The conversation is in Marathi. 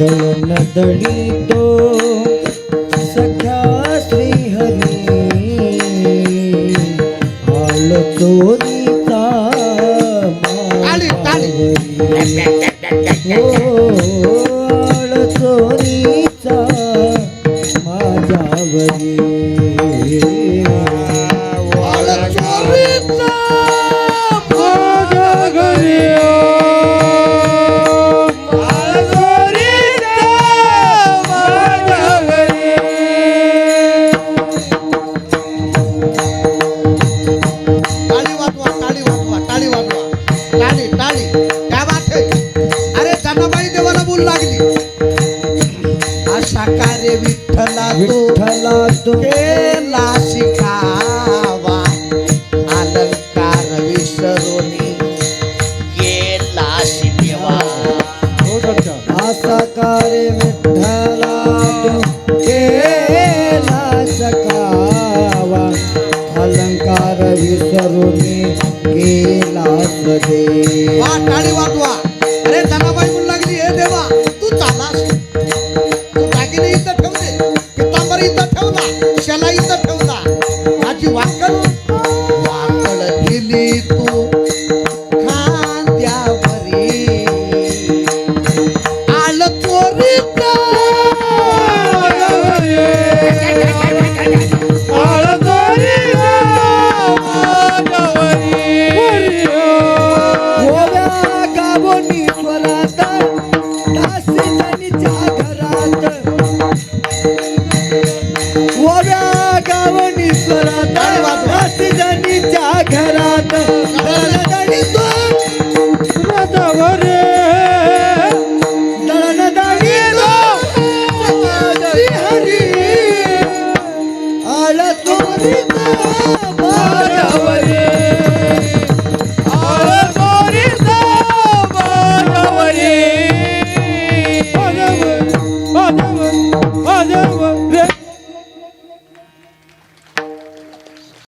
दळण दळीतो सख्या श्रीहरी. आळ चोरीचा ताली, ताली. आळ चोरीचा माझ्यावरी अरे जनाबाई देवाला बोलू लागली. अशा कार्य विठ्ठला तू विठ्ठला तू केला शिकावा. अलंकार विसरून गेला शिकेवा. असा कार्य विठ्ठला तू केला सकावा अलंकार विसरून गेला सदे वा टाळी वाजवा अरे जनाबाई म्हणू लागली हे देवा तू चालास. तू दागिने इथं ठेवले पितांबर इथं ठेवला शेला इथं ठेवला माझी वाकड. वाकड दिली तू. Sura